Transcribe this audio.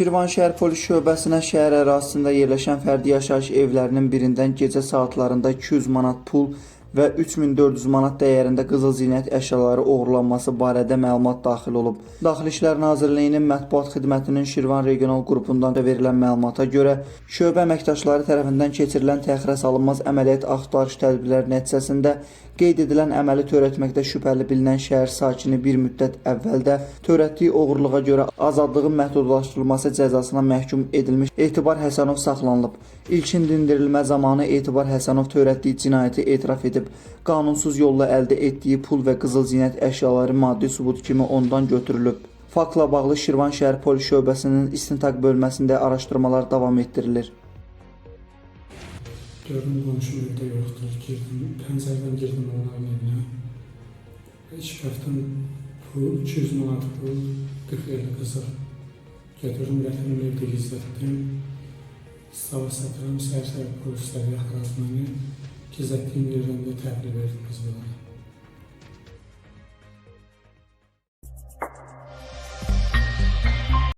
Şirvanşəhər Polis Şöbəsinə şəhər ərazisində yerləşən fərdi yaşayış evlərinin birindən gecə saatlarında 200 manat pul və 3400 manat dəyərində qızıl zinət əşyaları oğurlanması barədə məlumat daxil olub. Daxili İşlər Nazirliyinin mətbuat xidmətinin Şirvan regional qrupundan da verilən məlumata görə şöbə əməkdaşları tərəfindən keçirilən təxirə salınmaz əməliyyat axtarış tədbirləri nəticəsində qeyd edilən əməli törətməkdə şübhəli bilinən şəhər sakini bir müddət əvvəldə törətdiyi oğurluğa görə azadlığın məhdudlaşdırılması cəzasına məhkum edilmiş Etibar Həsənov saxlanılıb. İlkin dindirilmə zamanı Etibar Həsənov törətdiyi cinayəti etiraf edib, qanunsuz yolla əldə etdiyi pul və qızıl zinət əşyaları maddi sübut kimi ondan götürülüb. Faktla bağlı Şirvan şəhər polis şöbəsinin istintaq bölməsində araşdırmalar davam etdirilir. Gördüm qonşum evdə yoxdur. Girdim, pəncərədən girdim onların evinə. İşkafdan pul, 200 manat pul, 40 50 qızıl. Götürdüm, gətirdim evdə gizlətdim. Sabah satıram, səhər-səhər polislər məni. Gizlətdiyim yerdən də təhvil verdim qızılara.